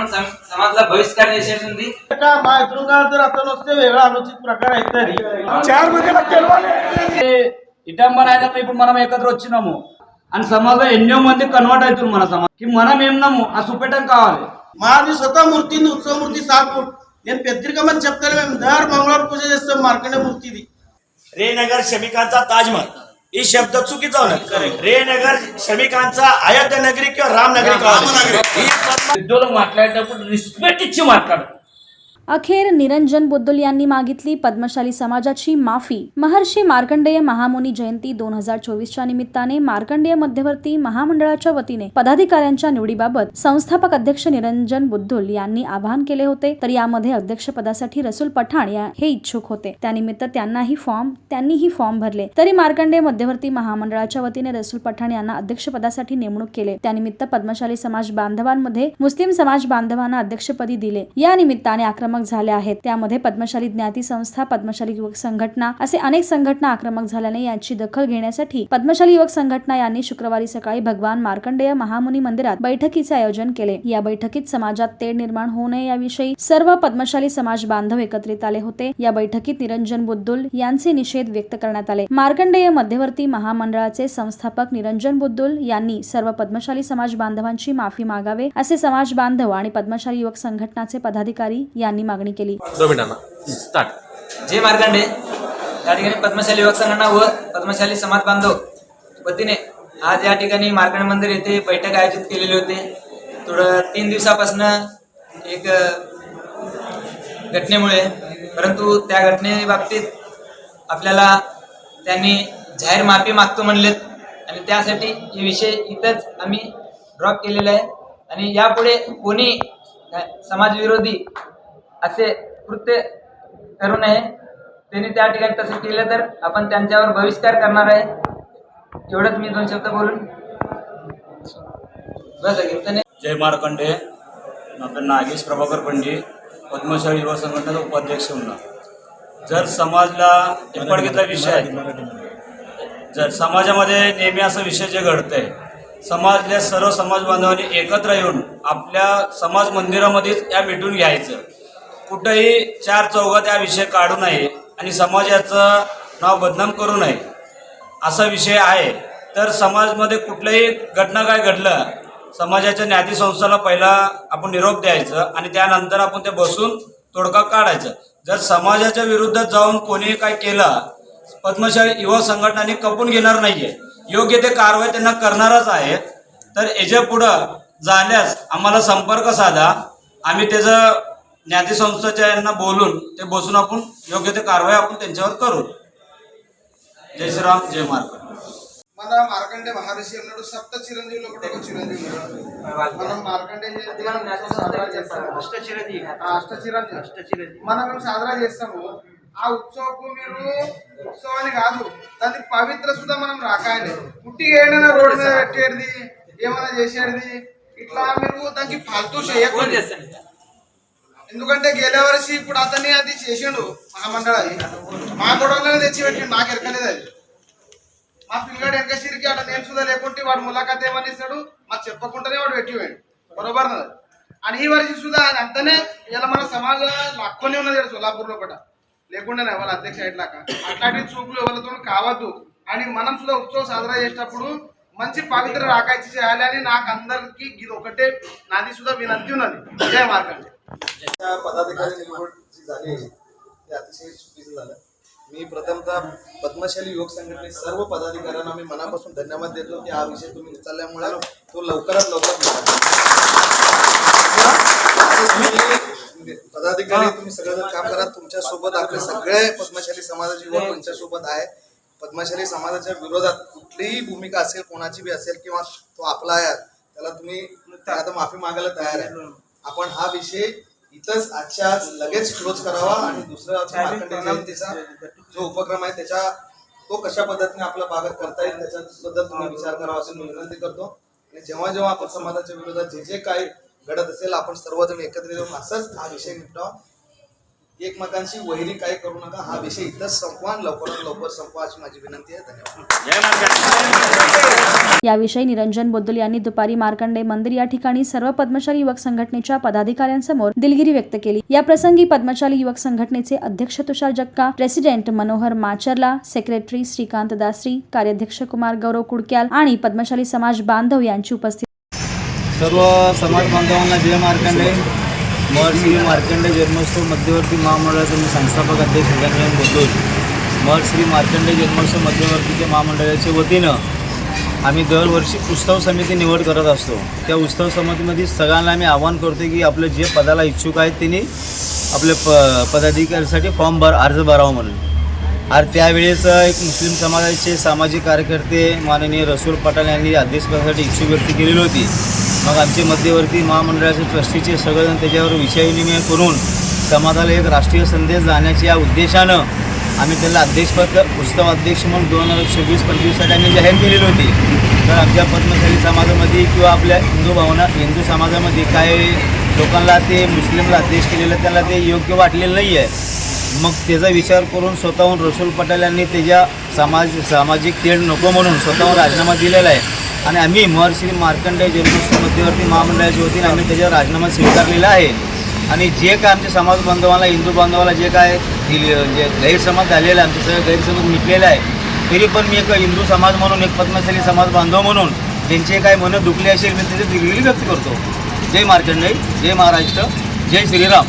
म्हणून सम- समाजाला बहिष्कार निषेध नोंदी का मायतृंगा जर आता नसते वेगळा अनुचित प्रकार आहे तरी ఇటంబన అయితే ఇప్పుడు మనం ఏకత్ర వచ్చినాము అని సమాజంలో ఎన్నో మంది కన్వర్ట్ అవుతున్నారు మన సమాజం కి మనం ఏమన్నాము ఆ సుపెట్టం కావాలి మాది స్వతः మూర్తింది ఉత్సవ మూర్తి సాల్పూర్ నేను పెద్దరికమని చెప్తాను మేము దర్ మంగళవారం పూజ చేస్తాం మార్కండే మూర్తిది रेनगर श्रमिकांचा ताजमहल ही शब्द चुकीच रे नगर श्रमिकांचा अयोध्या नगरी किंवा रामनगरी का रिस्पेक्ट इच्छी मार्ग अखेर निरंजन बुद्धुल यांनी मागितली पद्मशाली समाजाची माफी. महर्षी मार्कंडेय महामुनी जयंती दोन हजार चोवीसच्या निमित्ताने मार्कंडेय मध्यवर्ती महामंडळाच्या वतीने पदाधिकाऱ्यांच्या निवडीबाबत संस्थापक अध्यक्ष निरंजन बुद्धुल यांनी आवाहन केले होते. तर यामध्ये अध्यक्षपदासाठी रसूल पठाण या हे इच्छुक होते. त्यानिमित्त त्यांनाही फॉर्म त्यांनीही फॉर्म भरले. तरी मार्कंडेय मध्यवर्ती महामंडळाच्या वतीने रसूल पठाण यांना अध्यक्षपदासाठी नेमणूक केले. त्यानिमित्त पद्मशाली समाज बांधवांमध्ये मुस्लिम समाज बांधवांना अध्यक्षपदी दिले. या निमित्ताने आक्रमक झाले आहेत. त्यामध्ये पद्मशाली ज्ञाती संस्था पद्मशाली युवक संघटना असे अनेक संघटना आक्रमक झाल्याने याची दखल घेण्यासाठी पद्मशाली युवक संघटना यांनी शुक्रवारी सकाळी भगवान मार्कंडेय महामुनी मंदिरात बैठकीचे आयोजन केले. या बैठकीत समाजात तेढ निर्माण होऊ नये याविषयी सर्व पद्मशाली समाज बांधव एकत्रित आले होते. या बैठकीत निरंजन बुद्धुल यांचे निषेध व्यक्त करण्यात आले. मार्कंडेय मध्यवर्ती महामंडळाचे संस्थापक निरंजन बुद्धुल यांनी सर्व पद्मशाली समाज बांधवांची माफी मागावे असे समाज बांधव आणि पद्मशाली युवक संघटनाचे पदाधिकारी यांनी मागणी केली. दोन मिनिटांना स्टार्ट जय मार्गांडे या ठिकाणी पद्मशाली युवक संघटना व पद्मशाली समाज बांधव वतीने आज या ठिकाणी मार्कंड मंदिर येथे बैठक आयोजित केलेली होती. थोडं तीन दिवसापासून एक घटनेमुळे परंतु त्या घटनेबाबतीत आपल्याला त्यांनी जाहीर माफी मागतो म्हणलेत आणि त्यासाठी हे विषय इथंच आम्ही ड्रॉप केलेला आहे. आणि यापुढे कोणी समाजविरोधी असे कृत्य करू नये. त्यांनी त्या ठिकाणी तसं केलं तर आपण त्यांच्यावर बहिष्कार करणार आहे. एवढंच मी दोन शब्द बोलून घेतलं जय मार्कंडे. आपलं नागेश प्रभाकर पंडी पद्मशाली युवा संघटनेचा उपाध्यक्ष म्हणून जर समाजला इकडचा विषय आहे जर समाजामध्ये नेहमी असा विषय जे घडतंय समाजल्या सर्व समाज बांधवांनी एकत्र येऊन आपल्या समाज मंदिरामध्येच या मिटून घ्यायचं. कुठंही चार चौघात हा विषय काढू नये आणि समाजाचं नाव बदनाम करू नये असा विषय आहे. तर समाजमध्ये कुठलंही घटना काय घडलं समाजाच्या ज्ञाती संस्थेला पहिला आपण निरोप द्यायचं आणि त्यानंतर आपण ते बसून तोडगा काढायचं. जर समाजाच्या विरुद्ध जाऊन कोणी काय केलं पद्मशाली युवा संघटनांनी कपून घेणार नाहीये. योग्य ते कारवाई त्यांना करणारच आहे. तर याच्या पुढं झाल्यास आम्हाला संपर्क साधा. आम्ही त्याचं ज्ञाती संस्थेच्या यांना बोलून ते बसून आपण योग्य ते कारवाई आपण त्यांच्यावर करू जय श्रीराम जय मार्ग మన మార్కండే మహర్షి అన్నాడు సప్త చిరంజీవులు ఒకటి ఒక చిరంజీవి మనం మార్కండే జయంతి సాధన చేస్తాము అష్ట చిరంజీవి మనం మేము సాధన చేస్తాము ఆ ఉత్సవకు మీరు ఉత్సవాన్ని కాదు దానికి పవిత్ర సుధా మనం రాకాయలే పుట్టి ఏడైనా రోడ్డు మీద పెట్టేది ఏమైనా చేసేది ఇట్లా మీరు దానికి ఫాల్తూ చేయకూడదు ఎందుకంటే గేలే ఇప్పుడు అతన్ని అది చేసిండు మహామండలి మా గొడవలోనే తెచ్చి పెట్టిండు నాకు ఎరకలేదు అది. మా పిల్లగాడు వెనక సిరికి అట్లా నేను లేకుంటే వాడు ములాఖాత్ ఏమని ఇస్తాడు? మాకు చెప్పకుండానే వాడు పెట్టివాడు బరోబర్ అని ఈ వరసి సుదా ఆయన అంతనే ఇలా మన సమాజం లక్కునే ఉన్నది ఈడ సోలాపూర్లో కూడా. లేకుండానే వాళ్ళ అధ్యక్ష ఇట్లాక అట్లాంటి చూపులు ఎవరితో కావద్దు. అని మనం సుధా ఉత్సవం సాధన చేసేటప్పుడు మంచి పవిత్ర రాకాయిచి చేయాలి అని నాకు అందరికి ఇది ఒకటే నాది సుధా వినంతి ఉన్నది. విజయ మార్కండి पदाधिकारी निवड जी झाली ते अतिशय चुकीचं झालं. मी प्रथमतः पद्मशाली युवक संघटने सर्व पदाधिकाऱ्यांना मी मनापासून धन्यवाद देतो की हा विषय तुम्ही उचलल्यामुळे तो लवकरात लवकर पदाधिकारी तुम्ही सगळं काम करा तुमच्यासोबत आपले सगळे पद्मशाली समाजाचे युवक तुमच्यासोबत आहे. पद्मशाली समाजाच्या विरोधात कुठलीही भूमिका असेल कोणाची बी असेल किंवा तो आपला आहे त्याला तुम्ही आता माफी मागायला तयार आहे. आपण हा विषय इथंच आजच्या आज लगेच क्लोज करावा आणि दुसरा जो उपक्रम आहे त्याच्या तो कशा पद्धतीने आपल्या भागात करता येईल त्याच्याबद्दल तुम्ही विचार करावा अशी मी विनंती करतो. आणि जेव्हा जेव्हा आपण समाजाच्या विरोधात जे जे काही घडत असेल आपण सर्वजण एकत्र येऊन असंच हा विषय निपटावा. एकमेकांशी वैरी काय करू नका हा विषय इथंच संपवा लवकरात लवकर संपवा अशी माझी विनंती आहे. धन्यवाद. याविषयी निरंजन बोद्दल यांनी दुपारी मार्कंडे मंदिर या ठिकाणी सर्व पद्मशाली युवक संघटनेच्या पदाधिकाऱ्यांसमोर दिलगिरी व्यक्त केली. या प्रसंगी पद्मशाली युवक संघटनेचे अध्यक्ष तुषार जक्का प्रेसिडेंट मनोहर माचरला सेक्रेटरी श्रीकांत दासरी कार्याध्यक्ष कुमार गौरव कुडक्याल आणि पद्मशाली समाज बांधव यांची उपस्थिती सर्व समाज बांधवांना जय मार्कंडे. महर्षी मार्कंड जन्मोत्सव मध्यवर्ती महामंडळाचे मी संस्थापक अध्यक्ष निरंजन बोलतो महर्षी मार्कंड जन्मोत्सव मध्यवर्तीच्या महामंडळाच्या वतीनं आम्ही दरवर्षी उत्सव समिती निवड करत असतो. त्या उत्सव समितीमध्ये सगळ्यांना आम्ही आवाहन करतो की आपले जे पदाला इच्छुक आहेत त्यांनी आपले प पदाधिकाऱ्यासाठी फॉर्म भर अर्ज भरावा म्हणून. आणि त्यावेळेस एक मुस्लिम समाजाचे सामाजिक कार्यकर्ते माननीय रसूल पठाण यांनी अध्यक्षपदासाठी इच्छुक व्यक्त केलेली होती. मग आमचे मध्यवर्ती महामंडळाचे ट्रस्टीचे सगळेजण त्याच्यावर विषयविनिमय करून समाजाला एक राष्ट्रीय संदेश जाण्याच्या या उद्देशानं आम्ही त्याला अध्यक्षपद उत्सव अध्यक्ष म्हणून दोन हजार सव्वीस पंचवीससाठी आम्ही जाहीर केलेली होती. तर आमच्या पद्मशाली समाजामध्ये किंवा आपल्या हिंदू भावना हिंदू समाजामध्ये काय लोकांना ते मुस्लिमला अध्यक्ष केलेलं त्याला ते योग्य वाटलेलं नाही आहे मग त्याचा विचार करून स्वतःहून रसूल पटेल यांनी त्याच्या समाज सामाजिक तेढ नको म्हणून स्वतःहून राजीनामा दिलेला आहे. आणि आम्ही महर्षी मार्कंडे जन्मोत्सव मध्यवर्ती महामंडळाच्या वतीने आम्ही त्याच्यावर राजीनामा स्वीकारलेला आहे. आणि जे काय आमच्या समाज बांधवाला हिंदू बांधवाला जे काय दिले जे गैरसमज झालेला आहे आमचे सगळे गैरसमज मिटलेला आहे तरी पण मी एक हिंदू समाज म्हणून एक पद्मशाली समाज बांधव म्हणून त्यांचे काय मनं दुखले असेल मी त्याची दिलगिरी व्यक्त करतो. जय मार्कंडेय जय महाराष्ट्र जय श्रीराम.